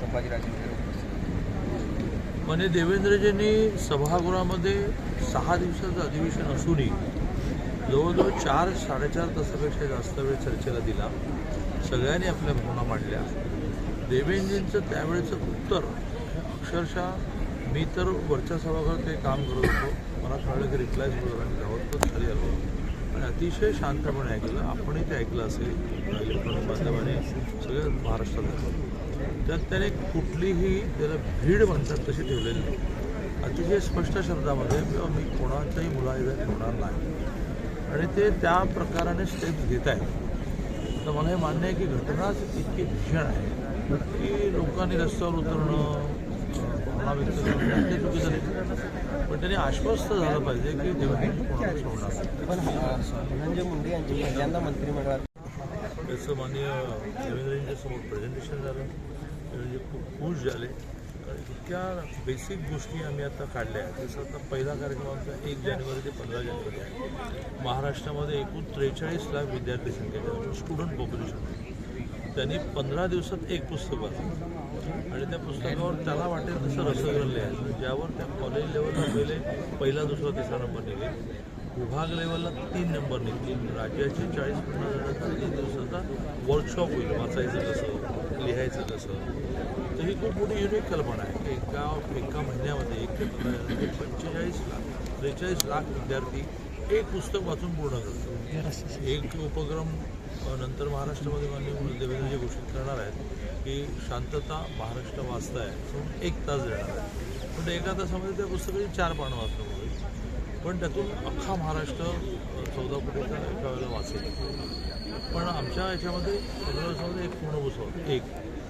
संभाजीराजे म्हणजे देवेंद्रजींनी सभागृहामध्ये सहा दिवसाचं अधिवेशन असूनही जवळजवळ चार साडेचार तासापेक्षा जास्त वेळ चर्चेला दिला. सगळ्यांनी आपल्या भावना मांडल्या. देवेंद्रजींचं त्यावेळेचं उत्तर अक्षरशः मी तर वरच्या सभागृहात काही काम करत होतो. मला कळलं की रिप्लाय सुरू आणि खाली आलो आणि अतिशय शांतपणे ऐकलं आपणही ते ऐकलं असेल. इलेक्ट्रॉनिक माध्यमाने सगळ्या महाराष्ट्रात ऐकलं त्यात त्याने कुठलीही त्याला भीड म्हणतात तशी ठेवलेली नाही. अतिशय स्पष्ट शब्दामध्ये किंवा मी कोणाचाही मुलाहिजा ठेवणार नाही. आणि ते त्या प्रकाराने स्टेप्स घेत आहेत. तर मला हे मान्य आहे की घटनाच इतकी भीषण आहे. की लोकांनी रस्त्यावर उतरणं भावना व्यक्त करणं ते चुकीचं नाही पण त्यांनी आश्वस्त झालं पाहिजे की देवेंद्र अ, धनंजय मुंडे यांची पहिल्यांदा मंत्रिमंडळात त्याचं माननीय देवेंद्रजींच्या समोर प्रेझेंटेशन झालं. देवेंद्रजी खूप खुश झाले. कारण इतक्या बेसिक गोष्टी आम्ही आता काढल्या. आहेत जसं आता पहिला कार्यक्रम आमचा एक जानेवारी ते पंधरा जानेवारी आहे. महाराष्ट्रामध्ये एकूण त्रेचाळीस लाख विद्यार्थी संख्या स्टुडंट पॉप्युलेशन त्यांनी पंधरा दिवसात एक पुस्तक वाचलं. आणि त्या पुस्तकावर त्याला वाटेल तसं रसग्रहण लिहायचं ज्यावर त्या कॉलेज लेवलला गेले पहिला दुसरा तिसरा नंबर निघेल. विभाग लेवलला तीन नंबर निघतील. राज्याचे चाळीस पन्नास जणांचा तीन दिवसाचा वर्कशॉप होईल. वाचायचं कसं लिहायचं कसं. तर ही खूप मोठी युनिक कल्पना आहे. एका एका महिन्यामध्ये एक ते पंचेचाळीस लाख त्रेचाळीस लाख विद्यार्थी एक पुस्तक वाचून पूर्ण करतो एक उपक्रम नंतर महाराष्ट्रामध्ये माननीय देवेंद्रजी घोषित करणार आहेत की शांतता महाराष्ट्र वाचताय म्हणून एक तास देणार आहे. पण त्या एका तासामध्ये त्या पुस्तकाची चार पानं वाचणं होईल. पण त्यातून अख्खा महाराष्ट्र चौदा कोटीचा एका वेळेला वाचेल. पण आमच्या याच्यामध्ये सगळ्यामध्ये एक पूर्ण पुस्तक एक.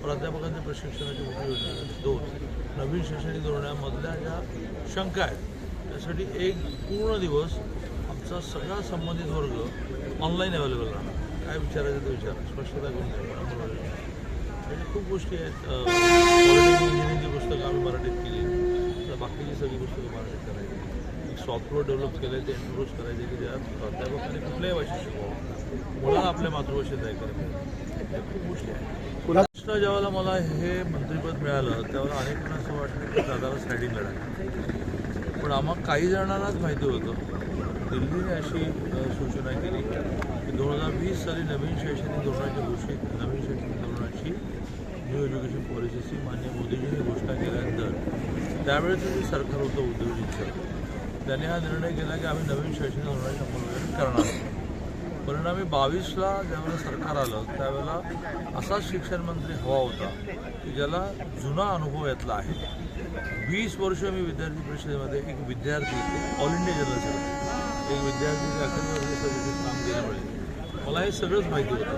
प्राध्यापकांच्या प्रशिक्षणाची मोठी योजना दोन. नवीन शैक्षणिक धोरणामधल्या ज्या शंका आहेत त्यासाठी एक पूर्ण दिवस आमचा सगळा संबंधित वर्ग ऑनलाईन अवेलेबल राहणार. काय विचारायचं ते विचार. स्पष्टता करून द्या. मला. म्हणजे खूप गोष्टी आहेत. इंजिनिअरिंगची पुस्तकं आम्ही मराठीत केली. तर बाकीची सगळी पुस्तकं मराठीत करायची. एक सॉफ्टवेअर डेव्हलप केलं ते इंट्रोड्यूस करायचे की ज्यात प्राध्यापकांनी कुठल्याही भाषेत शिकवावं. मुलाला आपल्या मातृभाषेत ऐकायला या खूप गोष्टी आहेत. कृष्ण ज्यावेळेला मला हे मंत्रिपद मिळालं त्यावेळेला अनेकांना असं वाटलं की दादाला सायडिंग लढा पण आम्हा काही जणांनाच माहिती होतं. दिल्लीने अशी सूचना केली. साली नवीन शैक्षणिक धोरणाची घोषित नवीन शैक्षणिक धोरणाची न्यू एज्युकेशन पॉलिसीची मान्य मोदीजींनी घोषणा केल्यानंतर त्यावेळेचं जे सरकार होतं उद्धवजींचं त्याने हा निर्णय केला की आम्ही नवीन शैक्षणिक धोरणाची अंमलबजावणी करणार परिणामी बावीसला ज्यावेळेला सरकार आलं त्यावेळेला असाच शिक्षण मंत्री हवा होता की ज्याला जुना अनुभव यातला आहे. वीस वर्ष मी विद्यार्थी परिषदेमध्ये एक विद्यार्थी ऑल इंडिया जनरल एक विद्यार्थी अकरावी वर्ष काम केल्यामुळे मला हे सगळंच माहिती होतं.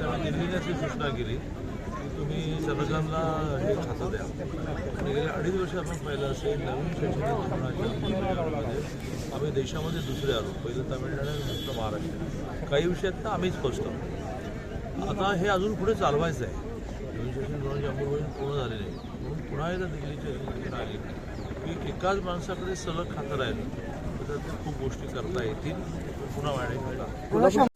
त्यामुळे दिल्लीने अशी सूचना केली की तुम्ही सर्वजणला हे खातं द्या. आणि गेल्या अडीच वर्ष आपण पाहिलं असेल नवीन शैक्षणिक धोरणाच्या अंमलबजावणीमध्ये आम्ही देशामध्ये दुसरे आलो पहिलं तामिळनाडू आणि दुसरं महाराष्ट्र. काही विषयात तर आम्हीच फर्स्ट आहोत. आता हे अजून पुढे चालवायचं आहे. नवीन शैक्षणिक धोरणाची अंमलबजावणी पूर्ण झालेली आहे म्हणून पुन्हा एकदा दिल्लीची सूचना आली की एकाच माणसाकडे सलग खातं राहिलं. तर खूप गोष्टी करता येतील. पुन्हा वाढेल.